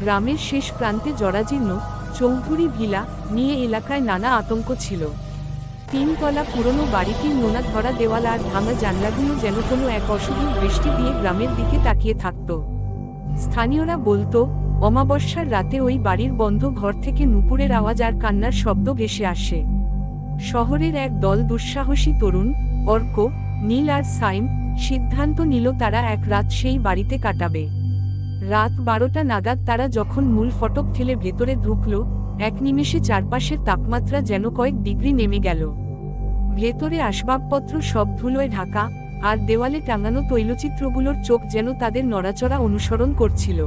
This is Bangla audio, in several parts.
গ্রামের শেষ প্রান্তে জরাজীর্ণ চৌধুরী ভিলা নিয়ে এলাকায় নানা আতঙ্ক ছিল। তিনতলা পুরনো বাড়িটির নোনা ধরা দেওয়াল আর ভাঙা জানলাগুলো যেন কোনো এক অশুভ দৃষ্টি দিয়ে গ্রামের দিকে তাকিয়ে থাকত। স্থানীয়রা বলতো, অমাবস্যার রাতে ওই বাড়ির বন্ধ ঘর থেকে নুপুরের আওয়াজ আর কান্নার শব্দ ভেসে আসে। শহরের এক দল দুঃসাহসী তরুণ, অর্ক, নীল আর সাইম সিদ্ধান্ত নিল তারা এক রাত সেই বাড়িতে কাটাবে। রাত বারোটা নাগাদ তারা যখন মূল ফটক ঠেলে ভেতরে ঢুকল, এক নিমেষে চারপাশের তাপমাত্রা যেন কয়েক ডিগ্রি নেমে গেল। ভেতরে আসবাবপত্র সব ধুলোয় ঢাকা, আর দেওয়ালে টাঙানো তৈলচিত্রগুলোর চোখ যেন তাদের নড়াচড়া অনুসরণ করছিল।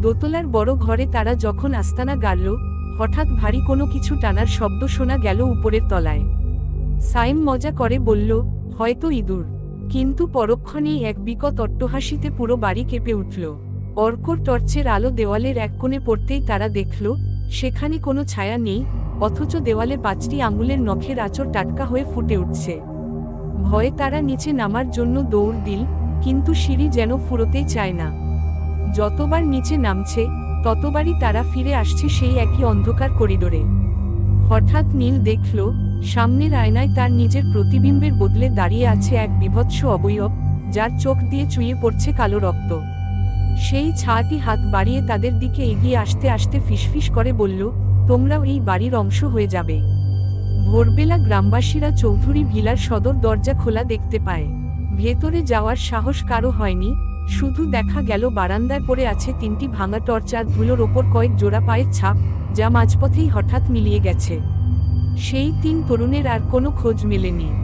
দোতলার বড় ঘরে তারা যখন আস্তানা গাড়ল, হঠাৎ ভারী কোনো কিছু টানার শব্দ শোনা গেল উপরের তলায়। সাইম মজা করে বলল, হয়তো ইঁদুর। কিন্তু পরক্ষণেই এক বিকট অট্টহাসিতে পুরো বাড়ি কেঁপে উঠল। অর্কর টর্চের আলো দেওয়ালের এক কোণে পড়তেই তারা দেখল, সেখানে কোনো ছায়া নেই, অথচ দেওয়ালে পাঁচটি আঙুলের নখের আঁচড় টাটকা হয়ে ফুটে উঠছে। ভয়ে তারা নিচে নামার জন্য দৌড় দিল, কিন্তু সিঁড়ি যেন ফুরোতেই চায় না। যতবার নিচে নামছে, ততবারই তারা ফিরে আসছে সেই একই অন্ধকার করিডোরে। হঠাৎ নীল দেখল, সামনের আয়নায় তার নিজের প্রতিবিম্বের বদলে দাঁড়িয়ে আছে এক বিভৎস অবয়ব, যার চোখ দিয়ে চুইয়ে পড়ছে কালো রক্ত। সেই ছাটি হাত বাড়িয়ে তাদের দিকে এগিয়ে আসতে আসতে ফিসফিস করে বলল, তোমরাও এই বাড়ির অংশ হয়ে যাবে। ভোরবেলা গ্রামবাসীরা চৌধুরী ভিলার সদর দরজা খোলা দেখতে পায়। ভেতরে যাওয়ার সাহস কারও হয়নি, শুধু দেখা গেল বারান্দায় পড়ে আছে তিনটি ভাঙা টর্চ আর ধুলোর ওপর কয়েক জোড়া পায়ের ছাপ, যা মাঝপথেই হঠাৎ মিলিয়ে গেছে। সেই তিন তরুণের আর কোনো খোঁজ মেলেনি।